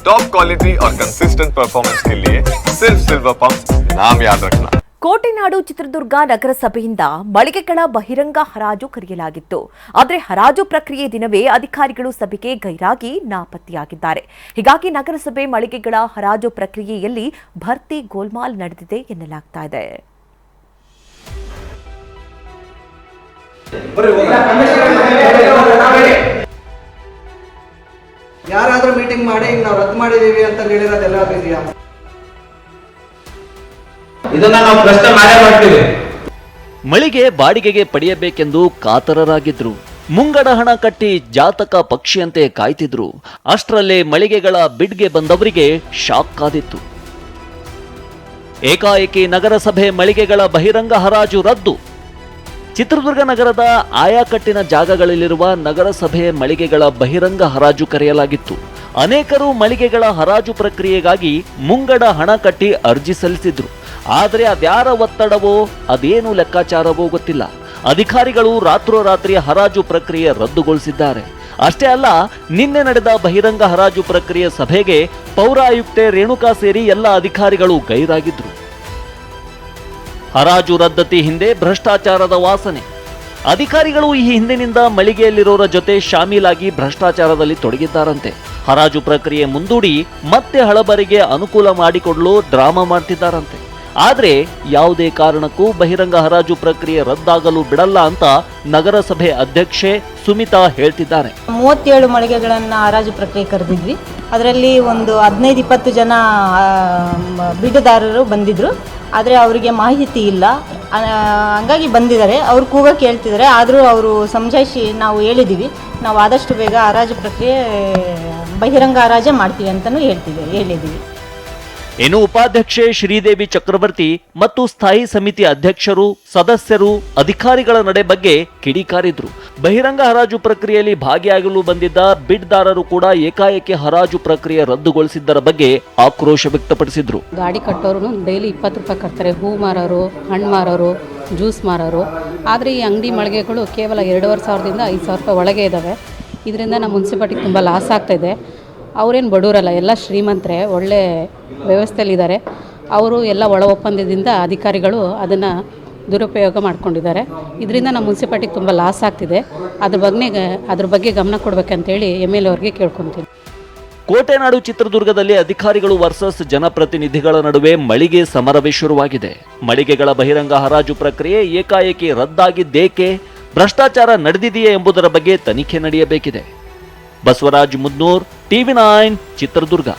Top quality और consistent performance के लिए सिर्फ सिल्वर पंप नाम याद रखना ಕೋಟೆನಾಡು ಚಿತ್ರದುರ್ಗ ನಗರಸಭೆಯಿಂದ ಮಳಿಗೆಗಳ ಬಹಿರಂಗ ಹರಾಜು ಕರೆಯಲಾಗಿತ್ತು ಆದರೆ ಹರಾಜು ಪ್ರಕ್ರಿಯೆ ದಿನವೇ ಅಧಿಕಾರಿಗಳು ಸಭೆಗೆ ಗೈರಾಗಿ ನಾಪತ್ತೆಯಾಗಿದ್ದಾರೆ ಹೀಗಾಗಿ ನಗರಸಭೆ ಮಳಿಗೆಗಳ ಹರಾಜು ಪ್ರಕ್ರಿಯೆಯಲ್ಲಿ ಭರ್ತಿ ಗೋಲ್ಮಾಲ್ ನಡೆದಿದೆ ಎನ್ನಲಾಗ್ತಾ ಇದೆ ಯಾರಾದ್ರೂ ಮೀಟಿಂಗ್ ಮಾಡಿ ಈಗ ನಾವು ರದ್ದು ಮಾಡಿದೀವಿ ಅಂತ ಹೇಳಿರೋದೆಲ್ಲ ಎಲ್ಲಾದ್ರೂ ಇದೆಯಾ ಇದನ್ನ ನಾವು ಪ್ರಶ್ನೆ ಮಾಡೇ ಮಾಡ್ತೀವಿ. ಮಳಿಗೆ ಬಾಡಿಗೆಗೆ ಪಡೆಯಬೇಕೆಂದು ಕಾತರರಾಗಿದ್ರು. ಮುಂಗಡ ಹಣ ಕಟ್ಟಿ ಜಾತಕ ಪಕ್ಷಿಯಂತೆ ಕಾಯ್ತಿದ್ರು. ಅಷ್ಟರಲ್ಲೇ ಮಳಿಗೆಗಳ ಬಿಡ್ಗೆ ಬಂದವರಿಗೆ ಶಾಕ್ ಆದಿತ್ತು. ಏಕಾಏಕಿ ನಗರಸಭೆ ಮಳಿಗೆಗಳ ಬಹಿರಂಗ ಹರಾಜು ರದ್ದು. ಚಿತ್ರದುರ್ಗ ನಗರದ ಆಯಾಕಟ್ಟಿನ ಜಾಗಗಳಲ್ಲಿರುವ ನಗರಸಭೆ ಮಳಿಗೆಗಳ ಬಹಿರಂಗ ಹರಾಜು ಕರೆಯಲಾಗಿತ್ತು. ಅನೇಕರು ಮಳಿಗೆಗಳ ಹರಾಜು ಪ್ರಕ್ರಿಯೆಗಾಗಿ ಮುಂಗಡ ಹಣ ಕಟ್ಟಿ ಅರ್ಜಿ ಸಲ್ಲಿಸಿದ್ರು. ಆದರೆ ಅದ್ಯಾರ ಒತ್ತಡವೋ, ಅದೇನು ಲೆಕ್ಕಾಚಾರವೋ ಗೊತ್ತಿಲ್ಲ. ಅಧಿಕಾರಿಗಳು ರಾತ್ರೋರಾತ್ರಿ ಹರಾಜು ಪ್ರಕ್ರಿಯೆ ರದ್ದುಗೊಳಿಸಿದ್ದಾರೆ. ಅಷ್ಟೇ ಅಲ್ಲ, ನಿನ್ನೆ ನಡೆದ ಬಹಿರಂಗ ಹರಾಜು ಪ್ರಕ್ರಿಯೆ ಸಭೆಗೆ ಪೌರಾಯುಕ್ತೆ ರೇಣುಕಾ ಸೇರಿ ಎಲ್ಲ ಅಧಿಕಾರಿಗಳು ಗೈರಾಗಿದ್ರು. ಹರಾಜು ರದ್ದತಿ ಹಿಂದೆ ಭ್ರಷ್ಟಾಚಾರದ ವಾಸನೆ. ಅಧಿಕಾರಿಗಳು ಈ ಹಿಂದಿನಿಂದ ಮಳಿಗೆಯಲ್ಲಿರೋರ ಜೊತೆ ಶಾಮೀಲಾಗಿ ಭ್ರಷ್ಟಾಚಾರದಲ್ಲಿ ತೊಡಗಿದ್ದಾರಂತೆ. ಹರಾಜು ಪ್ರಕ್ರಿಯೆ ಮುಂದೂಡಿ ಮತ್ತೆ ಹಳಬರಿಗೆ ಅನುಕೂಲ ಮಾಡಿಕೊಡಲು ಡ್ರಾಮಾ ಮಾಡ್ತಿದ್ದಾರಂತೆ. ಆದ್ರೆ ಯಾವುದೇ ಕಾರಣಕ್ಕೂ ಬಹಿರಂಗ ಹರಾಜು ಪ್ರಕ್ರಿಯೆ ರದ್ದಾಗಲು ಬಿಡಲ್ಲ ಅಂತ ನಗರಸಭೆ ಅಧ್ಯಕ್ಷೆ ಸುಮಿತಾ ಹೇಳ್ತಿದ್ದಾರೆ. ಮೂವತ್ತೇಳು ಮಳಿಗೆಗಳನ್ನು ಹರಾಜು ಪ್ರಕ್ರಿಯೆ ಕರೆದಿದ್ವಿ. ಅದರಲ್ಲಿ ಒಂದು ಹದಿನೈದು, ಇಪ್ಪತ್ತು ಜನ ಬೀಟದಾರರು ಬಂದಿದ್ದರು ಆದರೆ ಅವರಿಗೆ ಮಾಹಿತಿ ಇಲ್ಲ. ಹಂಗಾಗಿ ಬಂದಿದ್ದಾರೆ. ಅವ್ರು ಕೂಗ ಕೇಳ್ತಿದ್ದಾರೆ. ಆದರೂ ಅವರು ಸಮಜಾಯಿಸಿ ನಾವು ಹೇಳಿದ್ದೀವಿ ನಾವು ಆದಷ್ಟು ಬೇಗ ಹರಾಜು ಪ್ರಕ್ರಿಯೆ, ಬಹಿರಂಗ ಹರಾಜೆ ಮಾಡ್ತೀವಿ ಅಂತಲೂ ಹೇಳ್ತೀವಿ ಹೇಳಿದ್ದೀವಿ ಇನ್ನು ಉಪಾಧ್ಯಕ್ಷೆ ಶ್ರೀದೇವಿ ಚಕ್ರವರ್ತಿ ಮತ್ತು ಸ್ಥಾಯಿ ಸಮಿತಿ ಅಧ್ಯಕ್ಷರು, ಸದಸ್ಯರು, ಅಧಿಕಾರಿಗಳ ನಡೆ ಬಗ್ಗೆ ಕಿಡಿಕಾರಿದ್ರು. ಬಹಿರಂಗ ಹರಾಜು ಪ್ರಕ್ರಿಯೆಯಲ್ಲಿ ಭಾಗಿಯಾಗಲು ಬಂದಿದ್ದ ಬಿಡ್ದಾರರು ಕೂಡ ಏಕಾಏಕಿ ಹರಾಜು ಪ್ರಕ್ರಿಯೆ ರದ್ದುಗೊಳಿಸಿದ್ದರ ಬಗ್ಗೆ ಆಕ್ರೋಶ ವ್ಯಕ್ತಪಡಿಸಿದ್ರು. ಗಾಡಿ ಕಟ್ಟೋರು ಡೈಲಿ ಇಪ್ಪತ್ತು ರೂಪಾಯಿ ಕಟ್ತಾರೆ, ಹೂ ಮಾರೋರು, ಹಣ್ಣು ಮಾರೋರು, ಜ್ಯೂಸ್ ಮಾರೋರು. ಆದರೆ ಈ ಅಂಗಡಿ ಮಳಿಗೆಗಳು ಕೇವಲ ಎರಡೂವರೆ ಸಾವಿರದಿಂದ ಐದು ಸಾವಿರ ರೂಪಾಯಿ ಒಳಗೆ ಇದ್ದಾವೆ ಇದರಿಂದ ನಮ್ಮ ಮುನ್ಸಿಪಾಲ್ಟಿಗೆ ತುಂಬ ಲಾಸ್ ಆಗ್ತಾಯಿದೆ ಅವರೇನು ಬಡವರಲ್ಲ ಎಲ್ಲ ಶ್ರೀಮಂತರೆ, ಒಳ್ಳೆ ವ್ಯವಸ್ಥೆಯಲ್ಲಿದ್ದಾರೆ. ಅವರು ಎಲ್ಲ ಒಳ ಒಪ್ಪಂದದಿಂದ ಅಧಿಕಾರಿಗಳು ಅದನ್ನು ದುರುಪಯೋಗ ಮಾಡ್ಕೊಂಡಿದ್ದಾರೆ. ಇದರಿಂದ ನಮ್ಮ ಮುನ್ಸಿಪಾಲ್ಟಿಗೆ ತುಂಬ ಲಾಸ್ ಆಗ್ತಿದೆ. ಅದ್ರ ಬಗ್ಗೆ ಅದ್ರ ಬಗ್ಗೆ ಗಮನ ಕೊಡಬೇಕಂತೇಳಿ ಎಂ ಎಲ್ ಅವ್ರಿಗೆ ಕೇಳ್ಕೊತೀನಿ. ಕೋಟೆನಾಡು ಚಿತ್ರದುರ್ಗದಲ್ಲಿ ಅಧಿಕಾರಿಗಳು ವರ್ಸಸ್ ಜನಪ್ರತಿನಿಧಿಗಳ ನಡುವೆ ಮಳಿಗೆ ಸಮರವೇ ಶುರುವಾಗಿದೆ. ಮಳಿಗೆಗಳ ಬಹಿರಂಗ ಹರಾಜು ಪ್ರಕ್ರಿಯೆ ಏಕಾಏಕಿ ರದ್ದಾಗಿದ್ದೇಕೆ? ಭ್ರಷ್ಟಾಚಾರ ನಡೆದಿದೆಯೇ ಎಂಬುದರ ಬಗ್ಗೆ ತನಿಖೆ ನಡೆಯಬೇಕಿದೆ. Basavaraj Mudnur TV nine, Chitradurga.